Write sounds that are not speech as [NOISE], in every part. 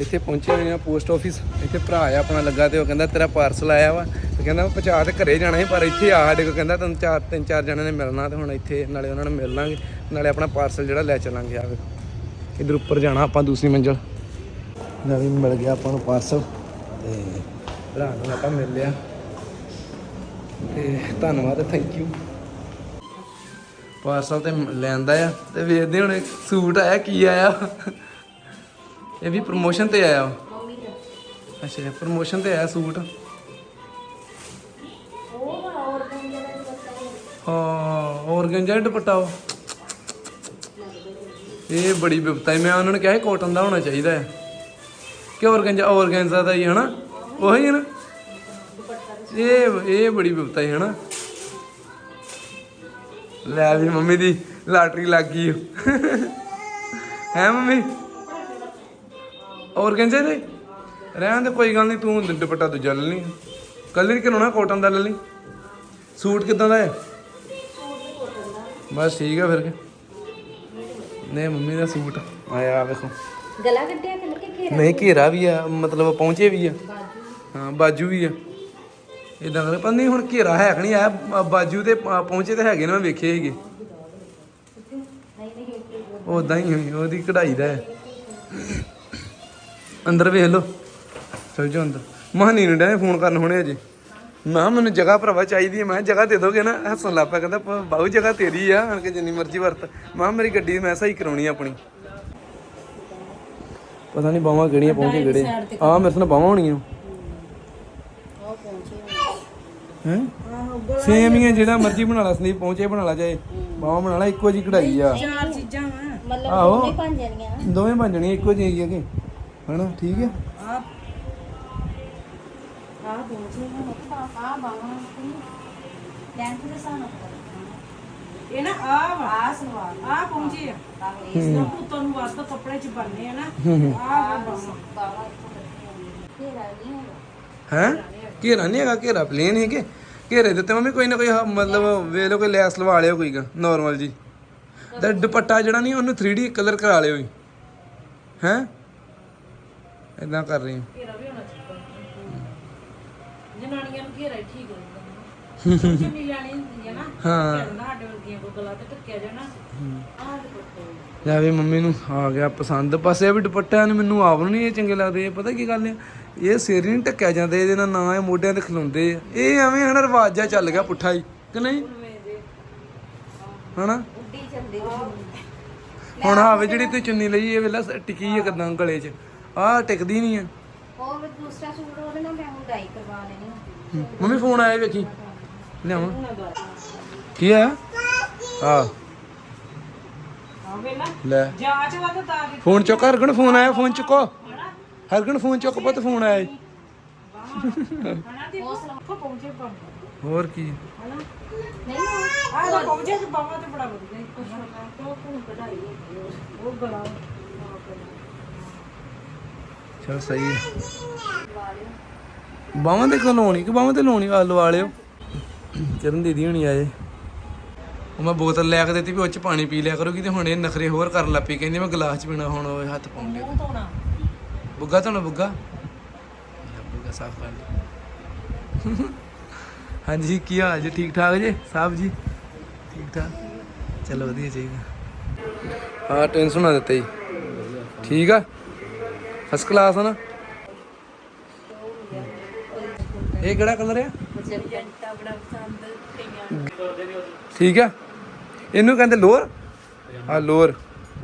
ਇੱਥੇ ਪਹੁੰਚੇ ਹੋਏ ਆ ਪੋਸਟ ਆਫਿਸ। ਇੱਥੇ ਭਰਾ ਆ ਆਪਣਾ ਲੱਗਾ ਤੇ ਉਹ ਕਹਿੰਦਾ, ਤੇਰਾ ਪਾਰਸਲ ਆਇਆ ਵਾ। ਤੇ ਕਹਿੰਦਾ, ਮੈਂ ਪਹੁੰਚਾ ਤੇ ਘਰੇ ਜਾਣਾ ਸੀ, ਪਰ ਇੱਥੇ ਆ ਸਾਡੇ ਕੋਲ। ਕਹਿੰਦਾ, ਤੈਨੂੰ ਚਾਰ, ਤਿੰਨ, ਚਾਰ ਜਣਿਆਂ ਨੇ ਮਿਲਣਾ ਤੇ ਹੁਣ ਇੱਥੇ ਨਾਲੇ ਉਹਨਾਂ ਨੂੰ ਮਿਲ ਲਾਂਗੇ। ਨਾਲੇ ਆਪਣਾ ਪਾਰਸਲ ਜਿਹੜਾ ਲੈ ਚੱਲਾਂਗੇ ਆ ਵੇਖੋ। ਇਧਰ ਉੱਪਰ ਜਾਣਾ ਆਪਾਂ ਦੂਸਰੀ ਮੰਜ਼ਲ। ਨਵੀਂ ਮਿਲ ਗਿਆ ਆਪਾਂ ਨੂੰ ਪਾਰਸਲ ਤੇ ਭਰਾ ਨੂੰ ਆਪਾਂ ਮਿਲ ਲਿਆ। ਤੇ ਧੰਨਵਾਦ ਥੈਂਕ ਯੂ ਪਾਰਸਲ ਤੇ ਲੈਂਦਾ ਆ ਤੇ ਵੇਖਦੇ ਹੁਣ ਸੂਟ ਆਇਆ, ਕੀ ਆਇਆ। ਇਹ ਵੀ ਪ੍ਰਮੋਸ਼ਨ ਤੇ ਆਇਆ ਵਾ। ਅੱਛਾ ਪ੍ਰਮੋਸ਼ਨ ਤੇ ਆਇਆ ਸੂਟ। ਹਾਂ ਔਰਗੰਜਾ ਦਾ ਦੁਪੱਟਾ ਵਾ। ਇਹ ਬੜੀ ਬਿਪਤਾ ਹੈ ਮੈਂ ਉਹਨਾਂ ਨੂੰ ਕਿਹਾ ਕੋਟਨ ਦਾ ਹੋਣਾ ਚਾਹੀਦਾ ਹੈ ਕਿ ਔਰਗੰਜਾ ਔਰਗੰਜਾ ਦਾ ਹੀ ਹੈ ਨਾ। ਉਹੀ ਹੈ ਨਾ। ਇਹ ਇਹ ਬੜੀ ਬਿਪਤਾ ਹੈ ਹਨਾ। ਲੈ ਵੀ ਮੰਮੀ ਦੀ ਲਾਟਰੀ ਲੱਗ ਗਈ। ਹੈ ਮੰਮੀ? ਔਰਗੰਜੇ ਦੇ ਰਹਿਣ ਦੇ ਕੋਈ ਗੱਲ ਨਹੀਂ ਤੂੰ ਦੁਪੱਟਾ ਦੂਜਾ ਲੈ ਲਈ। ਕੱਲ ਨਹੀਂ ਕਰਾਉਣਾ ਕਾਟਨ ਦਾ ਲੈ ਲਈ। ਸੂਟ ਕਿਦਾਂ ਦਾ ਹੈ? ਬਸ ਠੀਕ ਆ ਫਿਰ। ਕੇ ਨੇ ਮੰਮੀ ਦਾ ਸੂਟ। ਆਇਆ ਆ ਵੇਖੋ। ਗਲਾ ਕੱਢਿਆ ਕਿ ਲੱਗੇ ਘੇਰਾ? ਨਹੀਂ ਘੇਰਾ ਵੀ ਆ ਮਤਲਬ ਪਹੁੰਚੇ ਵੀ ਆ। ਹਾਂ ਬਾਜੂ ਵੀ ਆ। ਇਦਾਂ ਕਰ ਪਰ ਨਹੀਂ ਹੁਣ ਘੇਰਾ ਹੈ ਕਿ ਨਹੀਂ? ਆ ਬਾਜੂ ਤੇ ਪਹੁੰਚੇ ਤੇ ਹੈਗੇ ਨੇ ਮੈਂ ਵੇਖੇ ਸੀਗੇ। ਉਦਾਂ ਹੀ ਹੋਈ ਉਹਦੀ ਕਢਾਈ ਦਾ ਹੈ। ਅੰਦਰ ਵੇਖ ਲਓ। ਚਲ ਜਾਓ ਅੰਦਰ। ਮਹਾਨੀ ਨੂੰ ਡਿਆ ਫੋਨ ਕਰਨ ਹੁਣੇ ਅਜੇ ਮੈਂ ਕਿਹਾ ਮੈਨੂੰ ਜਗ੍ਹਾ ਭਰਾਵਾ ਚਾਹੀਦੀ ਹੈ। ਮੈਂ ਕਿਹਾ ਜਗ੍ਹਾ ਦੇ ਦੋਗੇ ਨਾ ਹੱਸਣ ਲੱਗ ਪਿਆ। ਕਹਿੰਦਾ ਬਾਹੂ ਜਗ੍ਹਾ ਤੇਰੀ ਆ। ਹਣ ਕਿ ਜਿੰਨੀ ਮਰਜ਼ੀ ਵਰਤ। ਮੈਂ ਮੇਰੀ ਗੱਡੀ ਮੈਂ ਸਹੀ ਕਰਾਉਣੀ ਆ ਆਪਣੀ। ਪਤਾ ਨਹੀਂ ਬਾਹਾਂ ਕਿਹੜੀਆਂ ਪਹੁੰਚੇ ਕਿਹੜੇ ਆ ਮੇਰੇ ਨਾਲ ਬਾਹਾਂ ਹੋਣੀਆਂ ਉਹ ਪਹੁੰਚੇ ਹੈ? ਸੇਮ ਹੀ ਹੈ ਜਿਹੜਾ ਮਰਜ਼ੀ ਬਣਾ ਲਾ ਸੰਦੀਪ ਪਹੁੰਚੇ ਬਣਾ ਲਾ ਚਾਹੇ। ਬਾਹਾਂ ਬਣਾ ਲਾ ਇੱਕੋ ਜੀ ਕਢਾਈ ਆ। ਚਾਰ ਚੀਜ਼ਾਂ ਵਾ। ਮਤਲਬ ਆਹੋ। ਉਹਨੇ ਪੰਜ ਜਾਣੀਆਂ ਦੋਵੇਂ ਬਣ ਜਾਣੀਆਂ ਇੱਕੋ ਜਿਹੀ ਹੈਗੇ ਹਨਾ ਠੀਕ ਹੈ? ਆ ਆ ਪਹੁੰਚੇ ਨਾ ਆ ਬਾਹਾਂ ਲੈਂਥ ਦੇ ਸਾਨ ਇਹ ਨਾ ਆ ਵਾ ਆ ਸਲਵਾਰ। ਆ। ਪਹੁੰਚੇ ਆ ਇਸ ਦਾ ਪੁੱਤਾਂ ਨੂੰ ਵਾਸਤਾ ਕੱਪੜੇ ਚ ਬੰਨੇ ਆ ਨਾ ਆ ਵਾ ਬਾਹਾਂ। ਹੈ? ਘੇਰਾ ਨਹੀਂ ਹੈਗਾ ਘੇਰਾ ਪਲੇਨ ਹੀ ਹੈਗੇ ਘੇਰੇ ਦੇ ਉੱਤੇ ਮੰਮੀ ਕੋਈ ਨਾ ਕੋਈ ਮਤਲਬ ਵੇਖ ਲਓ ਕੋਈ ਲੈਸ ਲਵਾ ਲਿਓ ਕੋਈਗਾ ਨਾਰਮਲ ਜੀ। ਤੇ ਦੁਪੱਟਾ ਜਿਹੜਾ ਨਹੀਂ ਉਹਨੂੰ 3D ਕਲਰ ਕਰਾ ਲਿਓ ਜੀ। ਹੈ? ਇਦਾਂ ਕਰ ਰਹੀ ਹਾਂ। ਘੇਰਾ ਵੀ ਹੋਣਾ ਚਾਹੀਦਾ। ਜਨਾਨੀਆਂ ਨੂੰ ਘੇਰਾ ਹੀ ਠੀਕ ਲੱਗਦਾ ਚੁੰਨੀ ਲੈਣੀ ਹੁੰਦੀ ਹੈ ਨਾ। ਹਾਂ। ਸਾਡੇ ਵਰਗੀਆਂ ਕੋ ਗਲਾ ਤੇ ਟੱਕਿਆ ਜਾਣਾ ਆਹ ਦੁਪੱਟੇ ਲੈ ਵੀ ਮੰਮੀ ਨੂੰ ਆ ਗਿਆ ਪਸੰਦ। ਬਸ ਇਹ ਵੀ ਦੁਪੱਟਿਆਂ ਨੂੰ ਮੈਨੂੰ ਆਪ ਨੂੰ ਨਹੀਂ ਇਹ ਚੰਗੇ ਲੱਗਦੇ। ਇਹ ਪਤਾ ਕੀ ਗੱਲ ਹੈ ਇਹ ਸਿਰ ਨਹੀਂ ਟੱਕਿਆ ਜਾਂਦੇ ਇਹਦੇ ਨਾਲ ਨਾ ਇਹ ਮੋਢਿਆਂ ਤੇ ਖਲੋਂਦੇ ਆ। ਇਹ ਐਵੇਂ ਹਨਾ ਰਿਵਾਜ ਚੱਲ ਗਿਆ ਪੁੱਠਾ ਹੀ ਕਿ ਨਹੀਂ? ਹਨਾ? ਉੱਡੀ ਚੱਲਦੀ। ਹੁਣ ਆਵੇ ਜਿਹੜੀ ਤੇ ਚੁੰਨੀ ਲਈ ਇਹ ਵੇਲਾ ਟਿਕੀ ਹੈ ਕਦਾਂ ਗਲੇ 'ਚ। ਆਹ ਟਿਕਦੀ ਨਹੀਂ ਆ। ਹੋਰ ਵੀ ਦੂਸਰਾ ਸੂਟ ਉਹਦੇ ਨਾਲ ਮੈਂ ਹੁਣ ਡਾਈ ਕਰਵਾ ਲੈਣੀ ਮੰਮੀ ਫੋਨ ਆਇਆ ਵੇਖੀ। ਲਿਆਵਾਂ। ਕੀ ਆ। ਆ ਆ ਲੈ। ਜਾਂਚ ਤਾਂ ਫੋਨ ਚੁੱਕ ਹਰਗਣ ਫੋਨ ਆਇਆ ਫੋਨ ਚੁੱਕੋ। ਹਰਗਣ ਫੋਨ ਚੁੱਕ ਪੁੱਤ ਫੋਨ ਆਇਆ ਹੋਰ ਕੀ? ਚਲ ਸਹੀ ਹੈ ਬਾਹਾਂ ਤੇ ਕੋ ਕਿ ਬਾਹਾਂ ਤੇ ਲਾਉਣੀ ਆ? ਲਵਾ ਲਿਓ। ਚਰਨ ਦੀਦੀ ਹੁਣੀ ਆਏ। ਉਹ ਮੈਂ ਬੋਤਲ ਲੈ ਕੇ ਦਿੱਤੀ ਵੀ ਉਹ ਪਾਣੀ ਪੀ ਲਿਆ ਕਰੋਗੀ ਤੇ ਹੁਣ ਇਹ ਨਖਰੇ ਹੋਰ ਕਰਨ ਲੱਪੀ ਕਹਿੰਦੀ ਮੈਂ ਗਲਾਸ ਚ ਪੀਣਾ, ਹੁਣ ਉਹ ਹੱਥ ਪਾਉਂਦੇ ਬੁੱਗਾ ਤੁਹਾਨੂੰ ਬੁੱਗਾ? ਬੁੱਗਾ, ਸਾਫ਼ ਕਰ ਲਈ ਹਾਂਜੀ, ਕੀ ਹਾਲ ਜੀ? ਠੀਕ ਠਾਕ ਜੀ? ਸਾਹਿਬ ਜੀ? ਠੀਕ ਠਾਕ? ਚਲੋ, ਵਧੀਆ, ਚਾਹੀਦਾ। ਹਾਂ, ਟੈਨਸ਼ਨ ਨਾ ਦਿੱਤੇ ਜੀ। ਠੀਕ ਆ? ਫਸਟ ਕਲਾਸ ਆ ਨਾ? ਇਹ ਕਿਹੜਾ ਕਲਰ ਆ? ਠੀਕ ਆ। ਇਹਨੂੰ ਕਹਿੰਦੇ ਲੋਅਰ? ਆ, ਲੋਅਰ।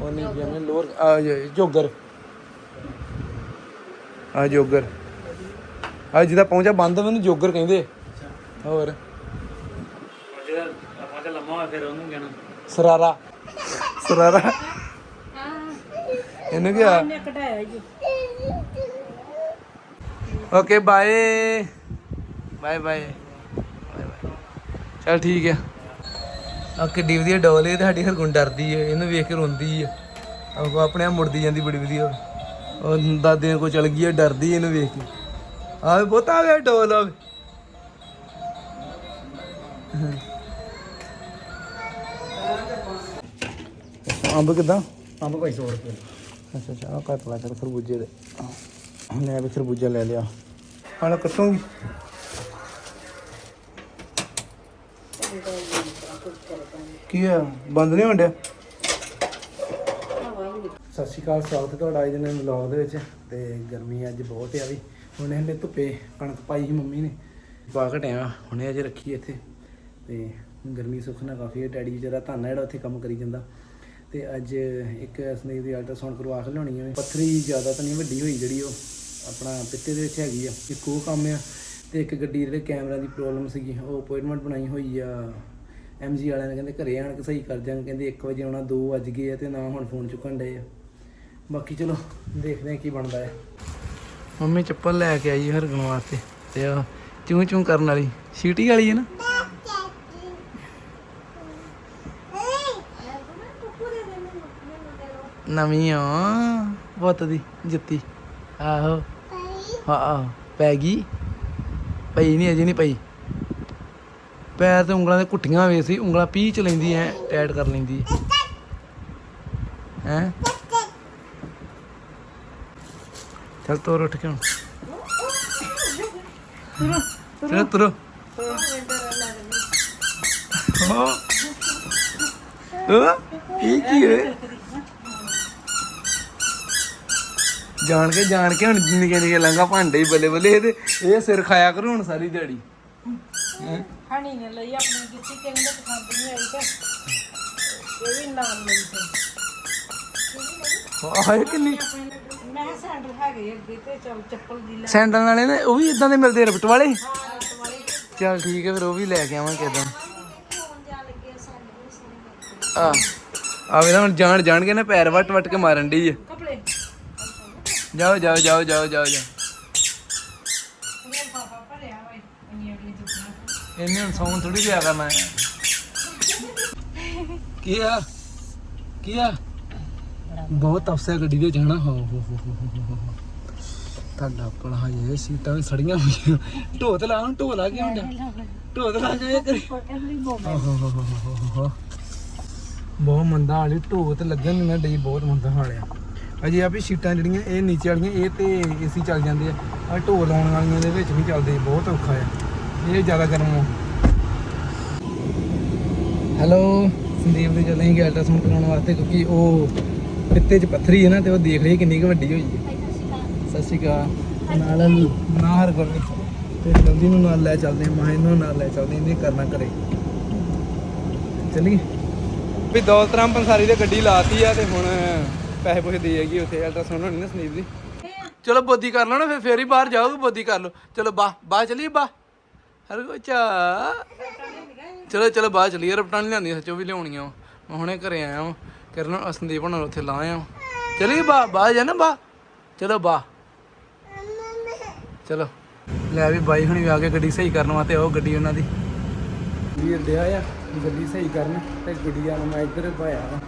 ਉਹ ਨਹੀਂ ਜਿਵੇਂ ਲੋਅਰ ਆ ਜੋਗਰ। ਆ ਜੋਗਰ। ਆ, ਜਿਹਦਾ ਪਹੁੰਚਾ ਬੰਦ ਮੈਨੂੰ ਜੋਗਰ ਕਹਿੰਦੇ। ਹੋਰ। ਜਿਹੜਾ ਆਪਾਂ ਲੰਮਾ ਹੋਇਆ ਫਿਰ ਉਹਨੂੰ ਕਹਿਣਾ ਸਰਾਰਾ। ਸਰਾਰਾ। ਇਹਨੂੰ ਕੀ ਆ? ਨੇ ਜੀ ਓਕੇ ਬਾਏ ਬਾਏ ਬਾਏ ਚਲ ਠੀਕ ਆ। ਆ ਕਿੱਡੀ ਵਧੀਆ ਡੋਲ ਇਹ ਤੇ ਹਰਗੁਣ ਡਰਦੀ ਏ, ਇਹਨੂੰ ਵੇਖ ਕੇ ਰੋਂਦੀ ਆ ਉਹ ਆਪਣੇ ਆਪ ਮੁੜਦੀ ਜਾਂਦੀ ਬੜੀ ਵਧੀਆ। ਉਹ ਦਾਦੇ ਕੋ ਚਲ ਗਈ ਆ ਡਰਦੀ ਇਹਨੂੰ ਵੇਖ ਕੇ। ਆਵੇ ਬਹੁਤ ਆ ਗਿਆ ਡੋਲ, ਆਵੇ। ਅੰਬ ਕਿਦਾਂ? ਅੰਬ ਭਾਈ 100 ਰੁਪਏ। ਅੱਛਾ ਅੱਛਾ, ਆਹ ਕੱਟ ਲਾ ਕਰ ਖਰਬੂਜੇ ਦੇ। ਲੈ ਵੀ ਖਰਬੂਜਾ ਲੈ ਲਿਆ। ਹਾਲਾ ਕੱਟੂਗੀ ਕੀ ਆ? ਬੰਦ ਨਹੀਂ ਹੁੰਦਿਆ ਸਤਿ ਸ਼੍ਰੀ ਅਕਾਲ, ਸਵਾਗਤ ਹੈ ਤੁਹਾਡਾ ਅੱਜ ਦੇ ਨਵੇਂ ਵਲੌਗ ਦੇ ਵਿੱਚ। ਤੇ ਗਰਮੀ ਅੱਜ ਬਹੁਤ ਆ ਵੀ। ਹੁਣ ਇਹਨੇ ਧੁੱਪੇ ਕਣਕ ਪਾਈ ਸੀ ਮੰਮੀ ਨੇ। ਪਾ ਘਟਿਆ ਹੁਣੇ ਅਜੇ ਰੱਖੀ ਇੱਥੇ। ਤੇ ਗਰਮੀ ਸੁੱਖ ਸੁੱਖਣਾ ਕਾਫੀ ਹੈ ਡੈਡੀ ਜਿਹੜਾ ਧਾਨਾ ਜਿਹੜਾ ਉੱਥੇ ਕੰਮ ਕਰੀ ਜਾਂਦਾ। ਤੇ ਅੱਜ ਇੱਕ ਸਨੇਹ ਦੀ ਅਲਟਰਾਸਾਊਂਡ ਕਰਵਾ ਕੇ ਲਿਆਉਣੀ ਹੈ ਪੱਥਰੀ ਜ਼ਿਆਦਾ ਤਾਂ ਨਹੀਂ, ਵੱਡੀ ਹੋਈ ਜਿਹੜੀ ਉਹ ਆਪਣਾ ਪਿੱਤੇ ਦੇ ਵਿੱਚ ਹੈਗੀ ਆ। ਇੱਕ ਉਹ ਕੰਮ ਆ ਤੇ ਇੱਕ ਗੱਡੀ ਜਿਹੜੇ ਕੈਮਰਾ ਦੀ ਪ੍ਰੋਬਲਮ ਸੀਗੀ। ਉਹ ਅਪਾਇੰਟਮੈਂਟ ਬਣਾਈ ਹੋਈ ਆ ਐਮਜੀ ਵਾਲਿਆਂ ਨੇ, ਕਹਿੰਦੇ ਘਰੇ ਆਣ ਕੇ ਸਹੀ ਕਰ ਜਾਣ ਕਹਿੰਦੇ 1 ਵਜੇ ਆਉਣਾ 2 ਵੱਜ ਗਏ ਆ ਤੇ ਨਾ ਹੁਣ ਫੋਨ ਚੁੱਕਣ ਡਏ ਆ। ਬਾਕੀ ਚਲੋ, ਦੇਖਦੇ ਆ ਕੀ ਬਣਦਾ ਹੈ ਮੰਮੀ ਚੱਪਲ ਲੈ ਕੇ ਆਈ ਹਰਗਣ ਵਾਸਤੇ ਤੇ ਚੂੰ ਚੂੰ ਕਰਨ ਵਾਲੀ। ਸੀਟੀ ਵਾਲੀ ਹੈ ਨਾ? ਨਵੀਂ ਆ। ਪੁੱਤ ਦੀ ਜੁੱਤੀ। ਆਹੋ। ਹਾਂ ਪੈ ਗਈ। ਪਈ ਨਹੀਂ ਅਜੇ ਨਹੀਂ ਪਈ। ਪੈਰ ਤੇ ਉਂਗਲਾਂ ਦੇ ਕੁੱਟੀਆਂ ਵੇ ਸੀ। ਉਂਗਲਾਂ ਪੀਹ ਚ ਲੈਂਦੀ ਐ ਟਾਈਟ ਕਰ ਲੈਂਦੀ ਹੈ? ਚੱਲ ਤੋਰ ਉੱਠ ਕੇ ਹੁਣ। ਤੁਰੋ। ਤੁਰੋ ਇਹ ਕੀ ਹੈ ਜਾਣ ਕੇ ਜਾਣ ਕੇ ਹੁਣ ਨਿੱਕੇ ਨਿੱਕੇ ਲੰਗਾ ਭਾਂਡੇ ਹੀ ਬੱਲੇ ਬੱਲੇ ਇਹਦੇ। ਇਹ ਸਿਰ ਖਾਇਆ ਕਰੂ ਹੁਣ ਸਾਰੀ ਦਿਹਾੜੀ। ਹੈਂ? ਹਣੀ ਨੇ ਲਈ ਆਪਣੀ ਜੁੱਤੀ ਕਹਿੰਦੇ ਪਸੰਦ ਨਹੀਂ ਆਈ ਤੇ। ਇਹ ਵੀ ਨਾਲ ਲਈ ਤੇ ਹਾਏ ਕਿੰਨੀ ਮੈਂ ਸੈਂਡਲ ਹੈਗੇ ਅੱਗੇ ਤੇ ਚੱਲ ਚੱਪਲ ਦੀ ਲੈ। ਸੈਂਡਲ ਵਾਲੇ ਨੇ ਉਹ ਵੀ ਇਦਾਂ ਦੇ ਮਿਲਦੇ ਰਬਟ ਵਾਲੇ? ਚਲ ਠੀਕ ਹੈ ਫਿਰ ਉਹ ਵੀ ਲੈ ਕੇ ਆਵਾਂਗੇ ਕਿਦਾਂ ਆ। ਆਵੇ ਤਾਂ ਹੁਣ ਜਾਣ ਜਾਣਗੇ ਨਾ ਪੈਰ ਵੱਟ ਵੱਟ ਕੇ ਮਾਰਨ ਕਪੜੇ ਜਾਓ ਜਾਓ ਜਾਓ ਜਾਓ ਜਾਓ ਜਾਓ ਇਹਨੇ ਹੁਣ ਸੌਣ ਥੋੜੀ ਜਿਆ ਕਰਨਾ ਹੈ ਕੀ ਆ ਕੀ ਆ ਬਹੁਤ ਤਪਸਿਆ ਗੱਡੀ ਦੇ ਜਾਣਾ ਹੋ ਹੋ ਹੋ ਹੋ ਤੁਹਾਡਾ ਪੜਾ ਇਹ ਸੀਟਾਂ ਵੀ ਸੜੀਆਂ ਹੋਈਆਂ ਢੋਤ ਲਾ ਹੁਣ ਢੋ ਲਾ ਕੇ ਹੁੰਦਾ ਢੋਤ ਲਾ ਕੇ ਕਰੀ ਬਹੁਤ ਮੰਦਾ ਵਾਲੀ ਢੋਤ ਲੱਗਣ ਨਾ ਡਈ ਬਹੁਤ ਮੰਦਾ ਹਾਲਿਆ ਅਜੇ ਆ ਵੀ ਸੀਟਾਂ ਜਿਹੜੀਆਂ ਇਹ ਨੀਚੇ ਵਾਲੀਆਂ ਇਹ ਤੇ ਏਸੀ ਚੱਲ ਜਾਂਦੇ ਆ। ਆ ਢੋ ਲਾਉਣ ਵਾਲੀਆਂ ਦੇ ਵਿੱਚ ਨਹੀਂ ਚੱਲਦੇ ਬਹੁਤ ਔਖਾ ਆ। ਇਹ ਜ਼ਿਆਦਾ ਗਰਮ ਆ। ਹੈਲੋ ਸੰਦੀਪ ਦੇ ਚੱਲੇ ਕਿ ਅਲਟਰਾਸਾਊਂਡ ਕਰਾਉਣ ਵਾਸਤੇ ਕਿਉਂਕਿ ਉਹ ਪਿੱਤੇ 'ਚ ਪੱਥਰੀ ਹੈ ਨਾ ਤੇ ਉਹ ਦੇਖ ਲਈ ਕਿੰਨੀ ਕੁ ਵੱਡੀ ਹੋਈ ਹੈ ਸਤਿ ਸ਼੍ਰੀ ਅਕਾਲ। ਨਾਲ ਨਾ ਹਰ ਗੁਰ ਤੇ ਨੰਦੀ ਨੂੰ ਨਾਲ ਲੈ ਚੱਲਦੇ ਆ ਮਾਂ ਇਹਨੂੰ ਨਾਲ ਲੈ ਚੱਲਦੇ ਇਹਨੇ ਕਰਨਾ ਕਰੇ। ਚੱਲੀਏ। ਵੀ ਦੌਲਤਰਾਮ ਪੰਸਾਰੀ ਦੇ ਗੱਡੀ ਲਾਤੀ ਆ ਤੇ ਹੁਣ ਪੈਸੇ ਪੁੱਛ ਦੇ ਹੈਗੀ ਉੱਥੇ ਅਲਟਰਾਸਾਊਂਡ ਹੋਣੀ ਨਾ ਸੰਦੀਪ ਦੀ। ਚਲੋ ਬੋਦੀ ਕਰ ਲਓ ਨਾ, ਫਿਰ ਫੇਰ ਹੀ ਬਾਹਰ ਜਾਓਗੇ ਬੋਦੀ ਕਰ ਲਓ। ਚਲੋ ਬਾ ਬਾਹਰ ਚਲੀਏ, ਬਾ। ਹਰ ਕੋ ਚਾ। ਚਲੋ ਚਲੋ ਬਾਹਰ ਚਲੀਏ, ਰਪਟਾਂ ਨਹੀਂ ਲਿਆਂਦੀਆਂ ਸੱਚੋ ਵੀ ਲਿਆਉਣੀਆਂ ਮੈਂ ਹੁਣੇ ਘਰੇ ਆਇਆ ਹਾਂ ਕਰਨ ਸੰਦੀਪ ਹੁਣ ਉੱਥੇ ਲਾ ਆਇਆ ਚਲੀਏ ਬਾ ਬਾਹਰ ਜਾ ਬਾ। ਚਲੋ ਬਾ। ਚਲੋ। ਲੈ ਵੀ ਬਾਈ ਹੁਣੀ ਆ ਕੇ ਗੱਡੀ ਸਹੀ ਕਰਨ ਵਾਸਤੇ ਉਹ ਗੱਡੀ ਉਹਨਾਂ ਦੀ। ਵੀਰ ਡਿਆ ਆ, ਗੱਡੀ ਸਹੀ ਕਰਨ ਤੇ ਗੁੱਡੀਆਂ ਨੂੰ ਮੈਂ ਇੱਧਰ ਭਾਇਆ ਵਾ।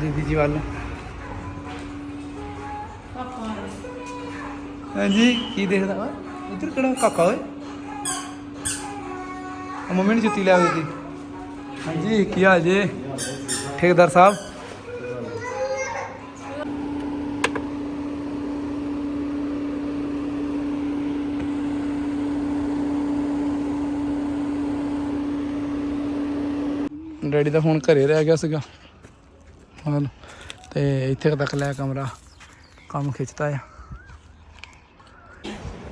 ਦੀਦੀ ਜੀ ਵੱਲ। ਹਾਂਜੀ, ਕੀ ਦੇਖਦਾ ਵਾ? ਇੱਧਰ ਕਿਹੜਾ ਕਾਕਾ ਓਏ? ਆ ਮੰਮੀ ਨੇ ਜੁੱਤੀ ਲੈ ਆਈ ਸੀ। ਹਾਂਜੀ, ਕੀ ਹਾਲ ਜੇ? ਠੇਕੇਦਾਰ ਸਾਹਿਬ? ਡੈਡੀ ਦਾ ਫੋਨ ਘਰੇ ਰਹਿ ਗਿਆ ਸੀਗਾ। ਹਾਂ ਤੇ ਇੱਥੇ ਤੱਕ ਲਿਆ ਕਮਰਾ, ਕੰਮ ਖਿੱਚਤਾ ਆ।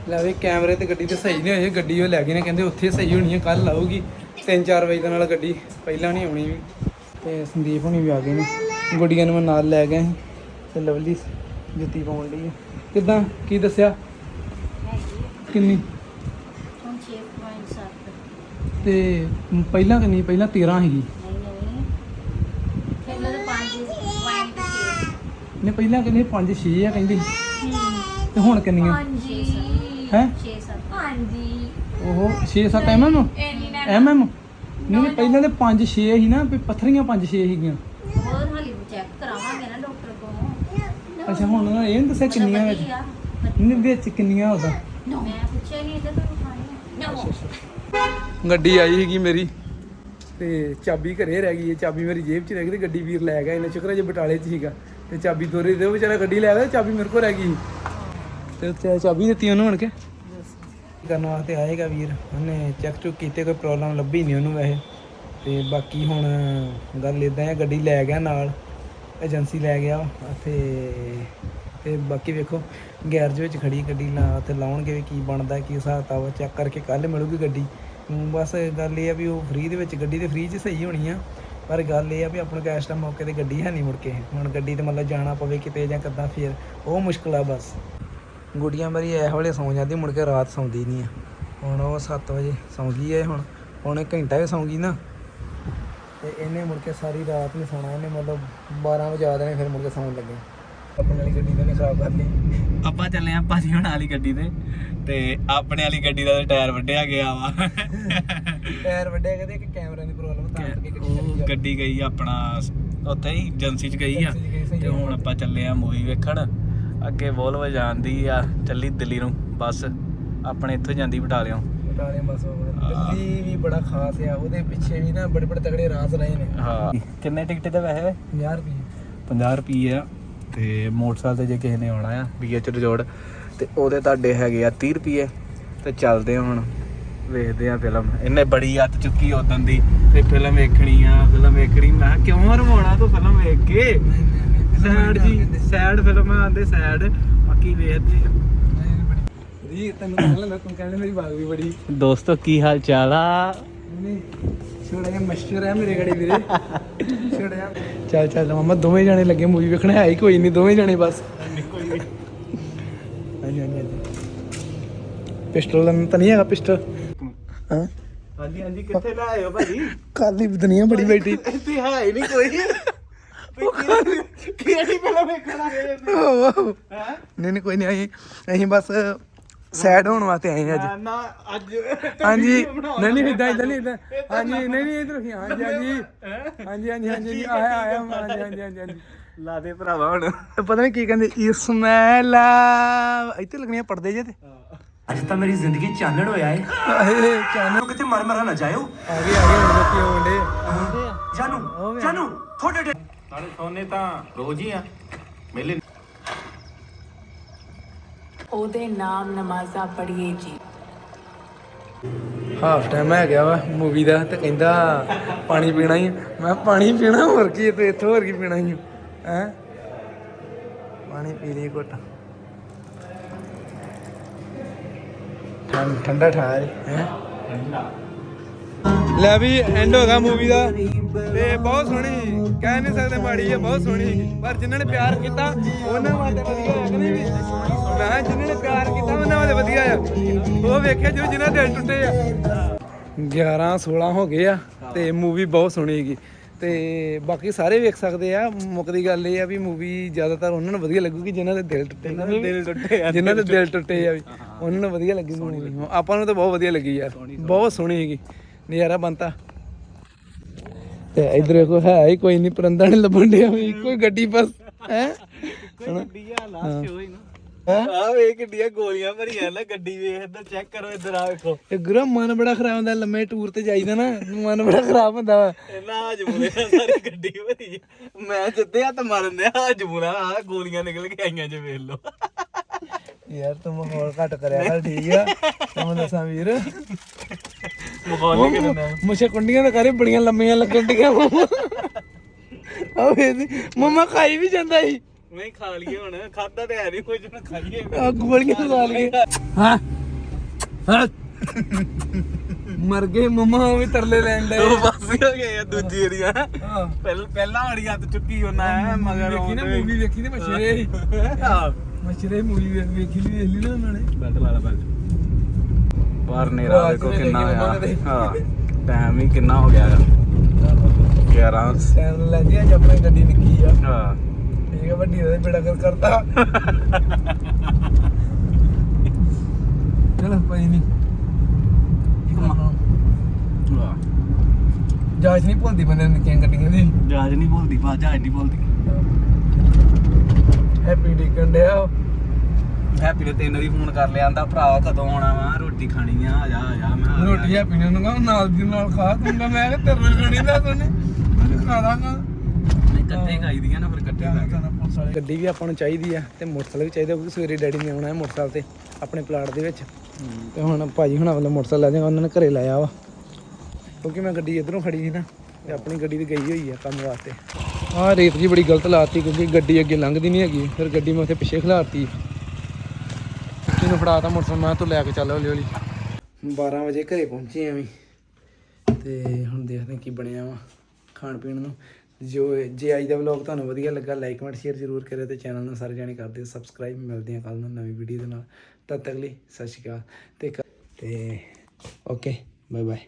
ਲੈ ਵੀ ਕੈਮਰੇ ਤੇ ਗੱਡੀ ਤੇ ਸਹੀ ਨਹੀਂ ਹੋਈ ਗੱਡੀ ਉਹ ਲੈ ਗਏ ਨੇ ਕਹਿੰਦੇ ਉੱਥੇ ਸਹੀ ਹੋਣੀ ਹੈ ਕੱਲ ਆਊਗੀ। 3-4 ਵਜੇ ਦੇ ਨਾਲ ਗੱਡੀ ਪਹਿਲਾਂ ਨਹੀਂ ਆਉਣੀ ਵੀ। ਤੇ ਸੰਦੀਪ ਹੁਣੀ ਵੀ ਆ ਗਏ ਨੇ। ਗੁੱਡੀਆਂ ਨੂੰ ਮੈਂ ਨਾਲ ਲੈ ਗਿਆ ਤੇ ਲਵਲੀ ਜੁੱਤੀ ਪਾਉਣ ਲਈ ਕਿਦਾਂ? ਕੀ ਦੱਸਿਆ? ਕਿੰਨੀ? ਹੁਣ 6.7 ਤੇ ਪਹਿਲਾਂ ਕਿੰਨੀ? ਪਹਿਲਾਂ 13 ਸੀਗੀ। ਨਹੀਂ ਨਹੀਂ। ਪਹਿਲਾਂ ਤਾਂ 5.6 ਨੇ ਪਹਿਲਾਂ ਕਿੰਨੀ 5 6 ਆ ਕਹਿੰਦੀ। ਤੇ ਹੁਣ ਕਿੰਨੀਆਂ? ਹੈ? 6-7 ਹਾਂਜੀ। ਉਹ 6-7 ਐਮਐਮ ਐਮਐਮ ਨਹੀਂ ਪਹਿਲਾਂ ਤੇ 5-6 ਸੀ ਨਾ ਵੀ ਪੱਥਰੀਆਂ 5-6 ਸੀਗੀਆਂ। ਹੋਰ ਹਾਲੀ ਚੈੱਕ ਕਰਾਵਾਂਗੇ ਨਾ ਡਾਕਟਰ ਕੋਲ। ਅੱਛਾ ਹੁਣ ਨੇ ਇਹ ਨੀ ਦੱਸਿਆ ਕਿੰਨੀਆਂ ਵਿੱਚ ਵਧੀਆ। ਨਹੀਂ ਵਿੱਚ ਕਿੰਨੀਆਂ ਉਹਦਾ? ਮੈਂ ਪੁੱਛਿਆ ਨਹੀਂ ਇਹਦਾ ਤੁਹਾਨੂੰ ਖਾਣੀ ਨਾ ਗੱਡੀ ਆਈ ਸੀਗੀ ਮੇਰੀ ਤੇ ਚਾਬੀ ਘਰੇ ਰਹਿ ਗਈ ਹੈ। ਚਾਬੀ ਮੇਰੀ ਜੇਬ 'ਚ ਰਹਿ ਗਈ ਤੇ ਗੱਡੀ ਵੀਰ ਲੈ ਗਿਆ। ਇਹਨੇ ਸ਼ੁਕਰ ਹੈ ਜੇ ਬਟਾਲੇ 'ਚ ਸੀਗਾ। ਤੇ ਚਾਬੀ ਦੋਰੀ ਦੇ ਉਹ ਵਿਚਾਰਾ ਗੱਡੀ ਲੈ ਗਿਆ ਚਾਬੀ ਮੇਰੇ ਕੋਲ ਰਹਿ ਗਈ ਤੇ ਉੱਤੇ ਚਾਬੀ ਦਿੱਤੀ ਉਹਨੂੰ ਹਣ ਕੇ? ਕਰਨ ਵਾਸਤੇ ਆਏਗਾ ਵੀਰ। ਉਹਨੇ ਚੈੱਕ ਚੁੱਕ ਕੀਤੇ ਕੋਈ ਪ੍ਰੋਬਲਮ ਲੱਭੀ ਨਹੀਂ ਉਹਨੂੰ ਵੈਸੇ। ਤੇ ਬਾਕੀ ਹੁਣ ਗੱਲ ਇਦਾਂ ਹੈ ਗੱਡੀ ਲੈ ਗਿਆ ਨਾਲ ਏਜੰਸੀ ਲੈ ਗਿਆ ਤੇ ਤੇ ਬਾਕੀ ਵੇਖੋ ਗੈਰਜ ਵਿੱਚ ਖੜੀ ਗੱਡੀ ਲਾ ਤੇ ਲਾਉਣਗੇ ਵੀ ਕੀ ਬਣਦਾ ਕੀ ਹਿਸਾਬ ਕਿਤਾਬ ਚੈੱਕ ਕਰਕੇ ਕੱਲ ਮਿਲੂਗੀ ਗੱਡੀ। ਬਸ ਗੱਲ ਇਹ ਆ ਵੀ ਉਹ ਫ੍ਰੀ ਦੇ ਵਿੱਚ ਗੱਡੀ ਤੇ ਫ੍ਰੀ 'ਚ ਸਹੀ ਹੋਣੀ ਆ। ਪਰ ਗੱਲ ਇਹ ਆ ਵੀ ਆਪਣੇ ਇਸ ਟਾਈਮ ਮੌਕੇ ਤੇ ਗੱਡੀ ਹੈ ਨਹੀਂ ਮੁੜ ਕੇ। ਹੁਣ ਗੱਡੀ ਤੇ ਮਤਲਬ ਜਾਣਾ ਪਵੇ ਕਿਤੇ ਜਾਂ ਕਿੱਦਾਂ ਫੇਰ ਉਹ ਮੁਸ਼ਕਲ ਆ ਬਸ। ਗੁੱਡੀਆਂ ਮੇਰੀ ਇਹ ਵੇਲੇ ਸੌਂ ਜਾਂਦੀ ਮੁੜ ਕੇ ਰਾਤ ਸੌਂਦੀ ਨਹੀਂ ਆ। ਹੁਣ ਉਹ 7 ਵਜੇ ਸੌਂ ਗਈ ਹੈ ਹੁਣ ਹੁਣ ਇੱਕ ਘੰਟਾ ਹੀ ਸੌਂ ਗਈ ਨਾ। ਤੇ ਇਹਨੇ ਮੁੜ ਕੇ ਸਾਰੀ ਰਾਤ ਨਹੀਂ ਸੌਣਾ ਇਹਨੇ ਮਤਲਬ 12 ਵਜੇ ਆ ਦੇਣੇ ਫਿਰ ਮੁੜ ਕੇ ਸੌਣ ਲੱਗੇ। ਆਪਣੀ ਵਾਲੀ ਗੱਡੀ ਤਾਂ ਨਹੀਂ ਖਰਾਬ ਕਰ ਲਈ ਆਪਾਂ ਚੱਲੇ ਆਂ ਭਾਜੀ ਹੁਣ ਵਾਲੀ ਗੱਡੀ ਤੇ ਤੇ ਆਪਣੇ ਵਾਲੀ ਗੱਡੀ ਦਾ ਟਾਇਰ ਵੱਢਿਆ ਗਿਆ ਵਾ। ਟਾਇਰ ਵੱਡੇ ਕਹਿੰਦੇ ਕਿ ਕੈਮਰਾ ਦੀ ਪ੍ਰੋਬਲਮ ਤਾਂ ਗੱਡੀ ਗਈ ਆਪਣਾ ਉੱਥੇ ਹੀ ਏਜੰਸੀ 'ਚ ਗਈ ਆ। ਤੇ ਹੁਣ ਆਪਾਂ ਚੱਲੇ ਆ ਮੂਵੀ ਵੇਖਣ। ਅੱਗੇ ਵੋਲਵੋ ਜਾਂਦੀ ਆ ਚੱਲੀ ਦਿੱਲੀ ਨੂੰ ਬੱਸ ਆਪਣੇ ਇੱਥੋਂ ਜਾਂਦੀ ਬਟਾਲਿਓਂ। ਬਟਾਲੇ ਬਸ ਦਿੱਲੀ ਵੀ ਬੜਾ ਖਾਸ ਆ ਉਹਦੇ ਪਿੱਛੇ ਵੀ ਨਾ ਬੜੇ ਬੜੇ ਤਗੜੇ ਰਾਜ਼ ਰਹੇ ਨੇ। ਹਾਂ। ਕਿੰਨੇ ਟਿਕਟ ਤੇ ਵੈਸੇ? 50 ਰੁਪਏ। 50 ਰੁਪਏ ਆ। ਤੇ ਮੋਟਰਸਾਈਕਲ ਤੇ ਜੇ ਕਿਸੇ ਨੇ ਆਉਣਾ ਆ ਬੀਐਚ ਰਿਜੋਰਟ ਤੇ ਉਹਦੇ ਤੁਹਾਡੇ ਹੈਗੇ ਆ 30 ਰੁਪਏ। ਤੇ ਚੱਲਦੇ ਆ ਹੁਣ ਵੇਖਦੇ ਆ ਫਿਲਮ ਇਹਨੇ ਬੜੀ ਅੱਤ ਚੁੱਕੀ ਉਦੋਂ ਦੀ ਤੇ ਫਿਲਮ ਵੇਖਣੀ ਆ ਫਿਲਮ ਵੇਖਣੀ। ਮੈਂ ਕਿਉਂ ਰਵਾਉਣਾ ਤੂੰ ਫਿਲਮ ਵੇਖ ਕੇ? ਸੈਡ ਜੀ ਸੈਡ ਫਿਲਮ ਆਂਦੇ ਸੈਡ ਬਾਕੀ ਵੇਖਦੇ ਆ। ਰੀ ਤੈਨੂੰ ਕਹਿ ਲੈਂਦਾ ਤੂੰ ਕਹਿੰਦੇ ਮੇਰੀ ਬਾਗ ਵੀ ਬੜੀ। ਦੋਸਤੋ ਕੀ ਹਾਲ ਚਾਲ ਆ? ਨਹੀਂ ਛੋੜਾ ਜਿਹਾ ਮਸ਼ਹੂਰ ਹੈ ਮੇਰੇ ਗੜੀ ਵੀਰੇ। [LAUGHS] ਛੋੜਾ ਜਿਹਾ। ਚੱਲ ਚੱਲ ਮਮਾ ਦੋਵੇਂ ਜਾਣੇ ਲੱਗੇ ਮੂਵੀ ਵੇਖਣ ਹੈ ਹੀ ਕੋਈ ਨਹੀਂ ਦੋਵੇਂ ਜਾਣੇ ਬਸ। ਹਾਂਜੀ ਹਾਂਜੀ ਹਾਂਜੀ। ਪਿਸਟਲ ਤਾਂ ਨਹੀਂ ਹੈਗਾ ਪਿਸਟਲ। ਹਾਂ? ਹਾਂਜੀ ਹਾਂਜੀ ਕਿੱਥੇ ਲੈ ਆਇਓ ਭਾਜੀ? ਕਾਲੀ ਦੁਨੀਆ ਬੜੀ ਬੈਠੀ। ਇੱਥੇ ਹੈ ਹੀ ਨਹੀਂ ਕੋਈ। ਕਿਹੜੀ ਫਿਲਮ ਵੇਖਣਾ ਹੈ? ਨਹੀਂ ਨਹੀਂ ਕੋਈ ਨਹੀਂ ਅਸੀਂ ਅਸੀਂ ਬਸ ਸੈਡ ਹੋਣ ਵਾਸਤੇ ਆਏ ਹਾਂ ਅੱਜ। ਨਾ ਅੱਜ। ਹਾਂਜੀ। ਨਹੀਂ ਨਹੀਂ ਇਦਾਂ ਇਦਾਂ ਨਹੀਂ ਇਦਾਂ ਹਾਂਜੀ ਨਹੀਂ ਨਹੀਂ ਇਧਰ ਹਾਂਜੀ ਹਾਂਜੀ। ਹਾਂਜੀ ਹਾਂਜੀ ਹਾਂਜੀ। ਆਇਆ ਆਇਆ ਹਾਂਜੀ ਹਾਂਜੀ ਹਾਂਜੀ ਹਾਂਜੀ। ਲਾ ਦੇ ਭਰਾਵਾ ਹੁਣ। ਪਤਾ ਨਹੀਂ ਕੀ ਕਹਿੰਦੇ ਇਸਮੈਲ ਇੱਥੇ ਲੱਗਣੀਆਂ ਪੜਦੇ ਜੇ ਤੇ। ਅੱਜ ਤਾਂ ਮੇਰੀ ਜ਼ਿੰਦਗੀ ਚਾਨਣ ਹੋਇਆ ਏ। ਆਏ ਚਾਨੋ ਕਿਤੇ ਮਰ ਮਰਾ ਨਾ ਜਾਇਓ। ਆ ਗਏ ਆ ਗਏ ਹੁਣ ਲੋਕੀ ਆਉਂਦੇ ਜਾਨੂ ਜਾਨੂ ਥੋੜੇ ਡੇ ਨਾਲੇ ਸੋਨੇ ਤਾਂ ਰੋਜ਼ ਹੀ ਆ ਮੇਲੇ ਉਹਦੇ ਨਾਮ ਨਮਾਜ਼ਾਂ ਪੜ੍ਹੀਏ ਜੀ। ਹਾਫ ਟਾਈਮ ਹੈ ਗਿਆ ਵਾ ਮੂਵੀ ਦਾ ਤੇ ਕਹਿੰਦਾ ਪਾਣੀ ਪੀਣਾ ਹੀ ਆ। ਮੈਂ ਪਾਣੀ ਪੀਣਾ ਹੋਰ ਕੀ ਤੇ ਇੱਥੋਂ ਹੋਰ ਕੀ ਪੀਣਾ ਹੀ ਹੈ? ਪਾਣੀ ਪੀ ਲਈ ਘੁੱਟ। ਠੰਡ- ਠੰਡਾ ਠਾਰ ਹੈ? ਲੈ ਵੀ ਐਂਡ ਹੋ ਗਿਆ ਮੂਵੀ ਦਾ। ਤੇ ਬਹੁਤ ਸੋਹਣੀ। ਕਹਿ ਨਹੀਂ ਸਕਦੇ ਮਾੜੀ ਹੈ ਬਹੁਤ ਸੋਹਣੀ। ਪਰ ਜਿਨ੍ਹਾਂ ਨੇ ਪਿਆਰ ਕੀਤਾ ਉਹਨਾਂ ਵਾਸਤੇ ਵਧੀਆ ਹੈ ਕਿ ਨਹੀਂ? ਵੀ ਮੈਂ ਜਿਨ੍ਹਾਂ ਨੇ ਪਿਆਰ ਕੀਤਾ ਉਹਨਾਂ ਵਾਸਤੇ ਵਧੀਆ ਆ। ਉਹ ਵੇਖਿਆ ਜੋ ਜਿਨ੍ਹਾਂ ਦੇ ਦਿਲ ਟੁੱਟੇ ਆ। 11 16 ਹੋ ਗਏ ਆ ਤੇ ਮੂਵੀ ਬਹੁਤ ਸੋਹਣੀ ਹੈਗੀ ਤੇ ਬਾਕੀ ਸਾਰੇ ਵੇਖ ਸਕਦੇ ਆ। ਮੁੱਕਦੀ ਗੱਲ ਇਹ ਆ ਵੀ ਮੂਵੀ ਜ਼ਿਆਦਾਤਰ ਉਹਨਾਂ ਨੂੰ ਵਧੀਆ ਲੱਗੂਗੀ ਜਿਨ੍ਹਾਂ ਦੇ ਦਿਲ ਟੁੱਟੇ। ਜਿਨ੍ਹਾਂ ਦੇ ਦਿਲ ਟੁੱਟੇ ਆ। ਜਿਨ੍ਹਾਂ ਦੇ ਦਿਲ ਟੁੱਟੇ ਆ ਵੀ। ਉਹਨਾਂ ਨੂੰ ਵਧੀਆ ਲੱਗੀ ਮੂਵੀ ਆਪਾਂ ਨੂੰ ਤਾਂ ਬਹੁਤ ਵਧੀਆ ਲੱਗੀ ਯਾਰ। ਬਹੁਤ ਸੋਹਣੀ ਹੈਗੀ ਨਜ਼ਾਰਾ ਬੰਤਾ ਤੇ ਇਧਰ ਵੇਖੋ ਹੈ ਹੀ ਕੋਈ ਨਹੀਂ ਪਰੰਦਾ ਨਹੀਂ ਲੱਭਣ ਡਿਆ ਵੀ ਇੱਕੋ ਹੀ ਗੱਡੀ ਬਸ ਹੈ? ਗੱਡੀ ਆ ਲਾਸਟ ਹੋਈ ਨਾ। ਆ ਵੇਖ ਕਿੱਡੀਆਂ ਗੋਲੀਆਂ ਭਰੀਆਂ ਨਾ ਗੱਡੀ ਵੇਖ ਇੱਧਰ ਚੈੱਕ ਕਰੋ ਇੱਧਰ ਆ ਵੇਖੋ। ਇਹ ਗੁਰੂ ਮਨ ਬੜਾ ਖਰਾਬ ਹੁੰਦਾ ਲੰਮੇ ਟੂਰ ਤੇ ਜਾਈਦਾ ਨਾ ਮਨ ਬੜਾ ਖਰਾਬ ਹੁੰਦਾ ਵਾ। ਇਹਨਾਂ ਜਮੂਲੇ ਸਾਰੀ ਗੱਡੀ ਭਰੀ। ਮੈਂ ਜਿੱਦੇ ਹੱਥ ਮਾਰਨ ਦਿਆ ਆ ਜਮੂਲਾ ਆ ਗੋਲੀਆਂ ਨਿਕਲ ਕੇ ਆਈਆਂ ਜੇ ਵੇਖ ਲਓ। ਯਾਰ ਤੂੰ ਮਾਹੌਲ ਘੱਟ ਕਰਿਆ ਕਰ ਠੀਕ ਆ। ਤੈਨੂੰ ਦੱਸਾਂ ਵੀਰ। ਮਖੌਲ ਨਹੀਂ ਕਰਨਾ ਮੁਛੇ ਕੁੰਡੀਆਂ ਤਾਂ ਕਰੇ ਬੜੀਆਂ ਲੰਮੀਆਂ ਲੱਗਣ ਡੀਆਂ ਆ ਵੇ ਮਮਾ ਖਾਈ ਵੀ ਜਾਂਦਾ ਸੀ। ਮੈਂ ਖਾ ਲਈਏ ਹੁਣ। ਖਾਦਾ ਤੇ ਹੈ ਨਹੀਂ ਕੁਝ ਹੁਣ ਖਾਈਏ। ਆ ਗੋਲੀਆਂ ਖਾ ਲਈਏ। ਹਾਂ। ਹਾਂ। ਮਰ ਗਏ ਮਮਾ ਉਹ ਵੀ ਤਰਲੇ ਲੈਣ ਦੇ ਉਹ ਬਸ ਹੋ ਗਏ ਆ ਦੂਜੀ ਏਰੀਆ ਪਹਿਲ ਪਹਿਲਾਂ ਵਾਲੀ ਹੱਥ ਚੁੱਕੀ ਉਹਨਾਂ ਮਗਰ ਵੇਖੀ ਨਾ ਮੂਵੀ ਵੇਖੀ ਨਾ ਮਛਰੇ। ਮਛਰੇ ਮੂਵੀ ਵੇਖੀ ਲਈ ਵੇਖ ਲਈ ਨਾ ਉਹਨਾਂ ਨੇ। ਬੈਲਟ ਲਾ ਲਾ ਬੈਲਟ ਬਾਹਰ ਨੇਰਾ ਆਵਾਜ਼ ਦੇਖੋ ਕਿੰਨਾ ਦੇ। ਹਾਂ ਟਾਈਮ ਵੀ ਕਿੰਨਾ ਹੋ ਗਿਆ। 11 ਸੈਨ ਲੈ ਜੀ ਅੱਜ ਆਪਣੀ ਗੱਡੀ ਨਿੱਕੀ ਆ। ਹਾਂ। ਠੀਕ ਹੈ ਵੱਡੀ ਦਾ ਬੇੜਾ ਕਰ ਕਰਤਾ। ਚਲ ਕੋਈ ਨਹੀਂ ਜਾਂਚ ਨਹੀਂ ਭੁੱਲਦੀ ਬੰਦੇ ਨੂੰ ਨਿੱਕੀਆਂ ਗੱਡੀਆਂ ਦੀ। ਜਹਾਜ਼ ਨਹੀਂ ਬੋਲਦੀ ਬਾ ਜਹਾਜ਼ ਨਹੀਂ ਬੋਲਦੀ ਹੈਪੀ ਡਿਕਨ ਡਿਆ। ਹੈਪੀ ਨੇ ਤੈਨੂੰ ਵੀ ਫੋਨ ਕਰ ਲਿਆ ਆਂਦਾ ਭਰਾ ਕਦੋਂ ਆਉਣਾ ਵਾ? ਰੋਟੀ ਖਾਣੀ ਆ ਆ ਜਾ ਆ ਜਾ। ਮੈਂ ਆ ਗਿਆ। ਰੋਟੀ ਹੈਪੀ ਨੂੰ ਕਹਾਂ ਨਾਲ ਦੀ ਨਾਲ ਖਾ ਦੂੰਗਾ ਮੈਂ ਕਿ ਤੇਰੇ ਨਾਲ ਖਾਣੀ ਨਾ ਤੂੰ ਮੈਂ ਖਾ ਦਾਂਗਾ। ਨਹੀਂ ਇਕੱਠੇ ਖਾਈਦੀਆਂ ਨਾ ਫਿਰ ਇਕੱਠੇ ਖਾ ਕੇ। ਗੱਡੀ ਵੀ ਆਪਾਂ ਨੂੰ ਚਾਹੀਦੀ ਆ ਤੇ ਮੋਟਰਸਾਈਕਲ ਵੀ ਚਾਹੀਦਾ ਕਿਉਂਕਿ ਸਵੇਰੇ ਡੈਡੀ ਨੇ ਆਉਣਾ ਹੈ ਮੋਟਰਸਾਈਕਲ ਤੇ ਆਪਣੇ ਪਲਾਟ ਦੇ ਵਿੱਚ। ਤੇ ਹੁਣ ਭਾਜੀ ਹੁਣਾਂ ਵੱਲੋਂ ਮੋਟਰਸਾਈਕਲ ਲੈ ਜਾਗਾ ਉਹਨਾਂ ਨੇ ਘਰੇ ਲਾਇਆ ਵਾ। ਕਿਉਂਕਿ ਮੈਂ ਗੱਡੀ ਇਧਰੋਂ ਖੜੀ ਸੀ ਨਾ ਤੇ ਆਪਣੀ ਗੱਡੀ ਵੀ ਗਈ ਹੋਈ ਆ ਕੰਮ ਵਾਸਤੇ। ਆਹ ਰੇਤ ਜੀ ਬੜੀ ਗਲਤ ਲਾਤੀ ਕਿਉਂਕਿ ਗੱਡੀ ਅੱਗੇ ਲੰਘਦੀ ਨਹੀਂ ਹੈਗੀ ਫਿਰ ਗੱਡੀ ਮੈਂ ਉੱਥੇ ਪਿੱਛੇ ਖਿਲਾਰਤੀ। ਇਹਨੂੰ ਫੜਾਤਾ ਮੋਟਰਸਾਈਕਲ, ਮੈਂ ਕਿਹਾ ਤੂੰ ਲੈ ਕੇ ਚੱਲ ਹੌਲੀ ਹੌਲੀ। 12 ਵਜੇ ਘਰੇ ਪਹੁੰਚੇ ਆਂ ਵੀ। ਤੇ ਹੁਣ ਦੇਖਦੇ ਹਾਂ ਕੀ ਬਣਿਆ ਵਾ ਖਾਣ ਪੀਣ ਨੂੰ। ਜੋ ਜੇ ਅੱਜ ਦਾ ਵਲੌਗ ਤੁਹਾਨੂੰ ਵਧੀਆ ਲੱਗਾ ਲਾਈਕ ਕਮੈਂਟ ਸ਼ੇਅਰ ਜ਼ਰੂਰ ਕਰਿਓ ਤੇ ਚੈਨਲ ਨੂੰ ਸਾਰੇ ਜਾਣੇ ਕਰ ਦਿਓ। ਸਬਸਕ੍ਰਾਈਬ ਮਿਲਦੇ ਹਾਂ ਕੱਲ ਨੂੰ ਨਵੀਂ ਵੀਡੀਓ ਦੇ ਨਾਲ। ਤਦ ਤੱਕ ਲਈ ਸਤਿ ਸ਼੍ਰੀ ਅਕਾਲ। ਤੇ ਕ- ਤੇ ਓਕੇ ਬਾਏ ਬਾਏ